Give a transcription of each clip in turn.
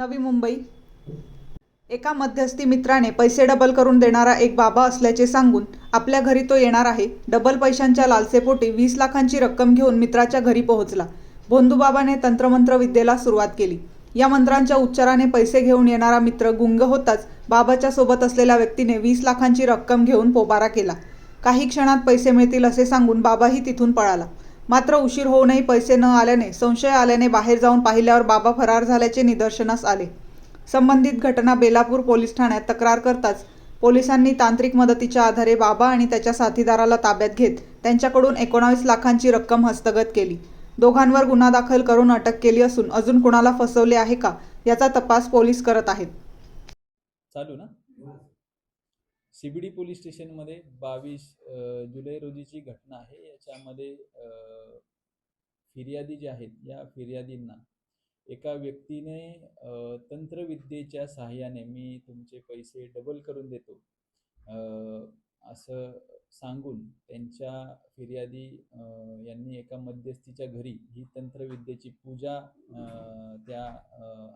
नवी मुंबई. एका मध्यस्थी मित्राने पैसे डबल करून देणारा एक बाबा असल्याचे सांगून आपल्या घरी तो येणार आहे. डबल पैशांच्या लालसेपोटी वीस लाखांची रक्कम घेऊन मित्राच्या घरी पोहोचला. भोंदूबाबाने तंत्रमंत्र विद्येला सुरुवात केली. या मंत्रांच्या उच्चाराने पैसे घेऊन येणारा मित्र गुंग होताच बाबाच्या सोबत असलेल्या व्यक्तीने वीस लाखांची रक्कम घेऊन पोबारा केला. काही क्षणात पैसे मिळतील असे सांगून बाबाही तिथून पळाला. मात्र उशीर होऊनही पैसे न आल्याने संशय आल्याने बाहेर जाऊन पाहिल्यावर बाबा फरार झाल्याचे निदर्शनास आले. संबंधित घटना बेलापूर पोलीस ठाण्यात तक्रार करताच पोलिसांनी तांत्रिक मदतीच्या आधारे बाबा आणि त्याच्या साथीदाराला ताब्यात घेत त्यांच्याकडून एकोणावीस लाखांची रक्कम हस्तगत केली. दोघांवर गुन्हा दाखल करून अटक केली असून अजून कुणाला फसवले आहे का याचा तपास पोलीस करत आहेत. चालू ना? सीबीडी पोलीस स्टेशनमध्ये बावीस जुलै रोजीची घटना आहे. याच्यामध्ये फिर्यादी जे आहेत या फिर्यादींना एका व्यक्तीने तंत्रविद्येच्या सहाय्याने मी तुमचे पैसे डबल करून देतो. असं सांगून त्यांच्या फिर्यादी यांनी एका मध्यस्थीच्या घरी ही तंत्रविद्येची पूजा त्या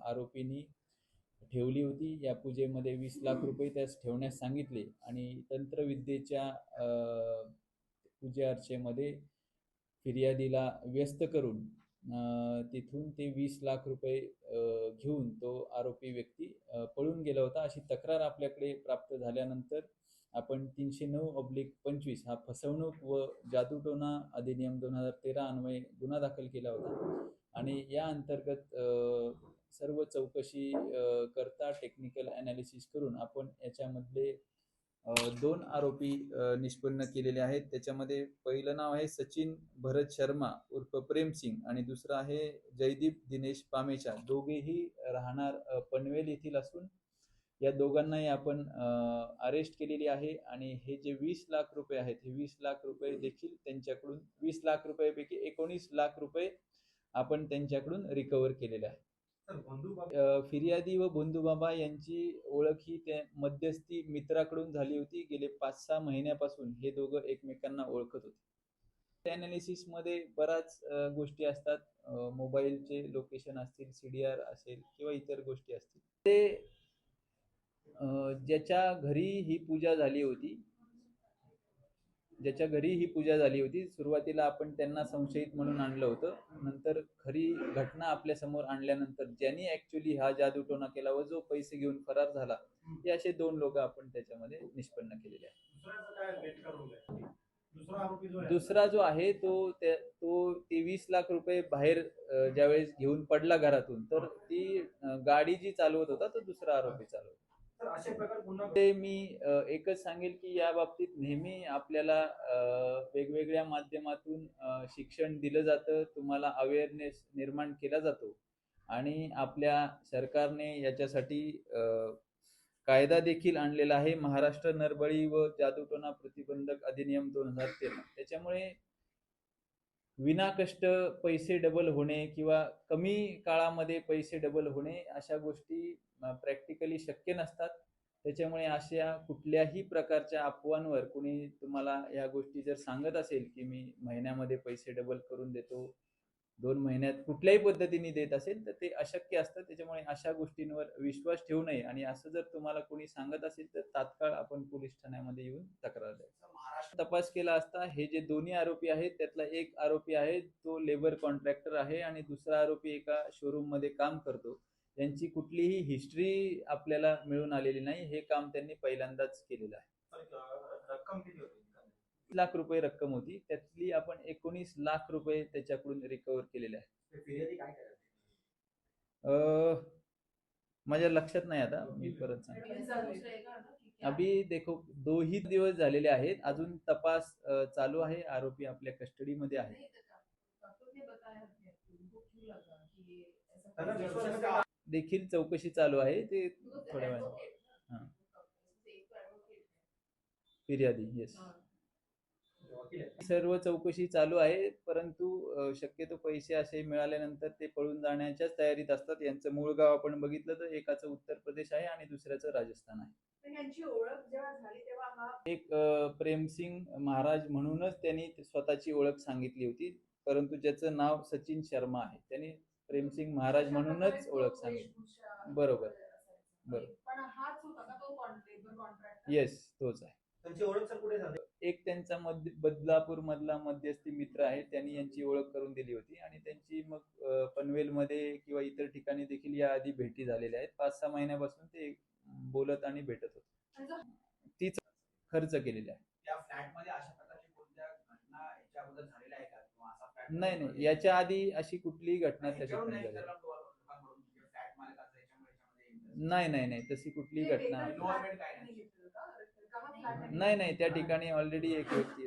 आरोपींनी ठेवली होती. या पूजेमध्ये वीस लाख रुपये त्यास ठेवण्यास सांगितले आणि तंत्रविद्येच्या पूजा अर्चेमध्ये फिर्यादीला व्यस्त करून तिथून ते वीस लाख रुपये घेऊन तो आरोपी व्यक्ती पळून गेला होता. अशी तक्रार आपल्याकडे प्राप्त झाल्यानंतर आपण तीनशे नऊ ऑब्लिक पंचवीस हा फसवणूक व जादूटोना अधिनियम दोन हजार तेरा अन्वये गुन्हा दाखल केला होता. आणि या अंतर्गत सर्व चौकशी करता टेक्निकल अनालिसिस करून आपण याच्यामधले दोन आरोपी निष्पन्न केलेले आहेत. त्याच्यामध्ये पहिलं नाव आहे सचिन भरत शर्मा उर्फ प्रेम सिंग आणि दुसरं आहे जयदीप दिनेश पामेचा. दोघेही राहणार पनवेल येथील असून या दोघांनाही आपण अरेस्ट केलेली आहे आणि हे जे वीस लाख रुपये आहेत हे वीस लाख रुपये देखील त्यांच्याकडून वीस लाख रुपयापैकी एकोणीस लाख रुपये आपण त्यांच्याकडून रिकवर केलेले आहे फिर्यादी व बंधुबाबा यांची ओळख ही त्या मध्यस्थी मित्राकडून झाली होती. गेले पाच सहा महिन्यापासून हे दोघं एकमेकांना ओळखत होते. त्या अनालिसिसमध्ये बऱ्याच गोष्टी असतात. मोबाईलचे लोकेशन असतील सी डी आर असेल किंवा इतर गोष्टी असतील. ते ज्याच्या घरी ही पूजा झाली होती ज्याच्या घरी ही पूजा झाली होती सुरुवातीला आपण त्यांना संशयित म्हणून आणलं होतं. नंतर खरी घटना आपल्यासमोर आणल्यानंतर ज्यांनी ऍक्च्युली हा जादूटोणा केला व जो पैसे घेऊन फरार झाला हे असे दोन लोक आपण त्याच्यामध्ये निष्पन्न केलेले आहेत. दुसरा जो आहे? तो त्या तो तेवीस लाख रुपये बाहेर ज्यावेळेस घेऊन पडला घरातून तर ती गाडी जी चालवत होता तो दुसरा आरोपी चालवत ते मी एकच सांगेल की या बाबतीत नेहमी आपल्याला वेगवेगळ्या माध्यमातून शिक्षण दिलं जातं तुम्हाला अवेअरनेस निर्माण केला जातो. आणि आपल्या सरकारने याच्यासाठी कायदा देखील आणलेला आहे. महाराष्ट्र नरबळी व जादूटोना प्रतिबंधक अधिनियम दोन हजार तेरा. त्याच्यामुळे विनाकष्ट पैसे डबल होणे किंवा कमी काळामध्ये पैसे डबल होणे अशा गोष्टी प्रॅक्टिकली शक्य नसतात. त्याच्यामुळे अशा कुठल्याही प्रकारच्या अफवांवर कुणी तुम्हाला या गोष्टी जर सांगत असेल की मी महिन्यामध्ये पैसे डबल करून देतो दोन महिन्यात कुठल्याही पद्धतीने देत असेल तर ते अशक्य असतं. त्याच्यामुळे अशा गोष्टींवर विश्वास ठेवू नये आणि असं जर तुम्हाला कोणी सांगत असेल तर तात्काळ आपण पोलीस ठाण्यामध्ये येऊन तक्रार द्यायची तपास केला असता हे जे दोन्ही आरोपी आहेत त्यातला एक आरोपी आहे तो लेबर कॉन्ट्रॅक्टर आहे आणि दुसरा आरोपी एका शोरूममध्ये काम करतो. यांची कुठलीही हिस्ट्री आपल्याला मिळून आलेली नाही. हे काम त्यांनी पहिल्यांदाच केलेलं आहे. रक्कम किती होती? लाख रुपये रक्कम होती. त्यातली आपण एकोणीस लाख रुपये त्याच्याकडून रिकवर केलेले आहे. माझ्या लक्षात नाही आता. मी परत सांगतो. अभी देखो दो ही दिवस झालेले आहेत. अजून तपास चालू आहे. आरोपी आपल्या कस्टडीमध्ये आहे देखील चौकशी चालू आहे ते थोड्या वेळाने. फिर्यादी येस. सर्व चौकशी चालू आहे परंतु शक्यतो पैसे असे मिळाल्यानंतर ते पळून जाण्याच्याच तयारीत असतात. यांचं मूळ गाव आपण बघितलं तर एकाचं उत्तर प्रदेश आहे आणि दुसऱ्याचं राजस्थान आहे. हा एक प्रेमसिंग महाराज म्हणूनच त्यांनी स्वतःची ओळख सांगितली होती. परंतु ज्याचं नाव सचिन शर्मा आहे. त्यांनी प्रेमसिंग महाराज म्हणूनच ओळख सांगितली बरोबर. बरोबर. पण हाच होता का तो कॉन्ट्रॅक्ट कॉन्ट्रॅक्ट येस तोच आहे. त्यांची ओळख सर कुठे झाली? एक त्यांचा मध्य बदलापूर मधला मध्यस्थी मित्र आहे त्यांनी यांची ओळख करून दिली होती. आणि त्यांची मग अं, पनवेलमध्ये किंवा इतर ठिकाणी देखील या आधी भेटी झालेल्या आहेत. पाच सहा महिन्यापासून ते बोलत आणि भेटत होते. तीच खर्च केलेला आहे त्या फ्लॅटमध्ये अशा प्रकारची कोणत्या घटना याच्या अगोदर झालेल्या आहे का किंवा असा फ्लॅट नाही नाही. याच्या आधी अशी कुठलीही घटना त्या ठिकाणी नाही झाली. नाही नाही नाही. तशी कुठलीही घटना. नाही नाही. त्या ठिकाणी ऑलरेडी एक व्यक्ती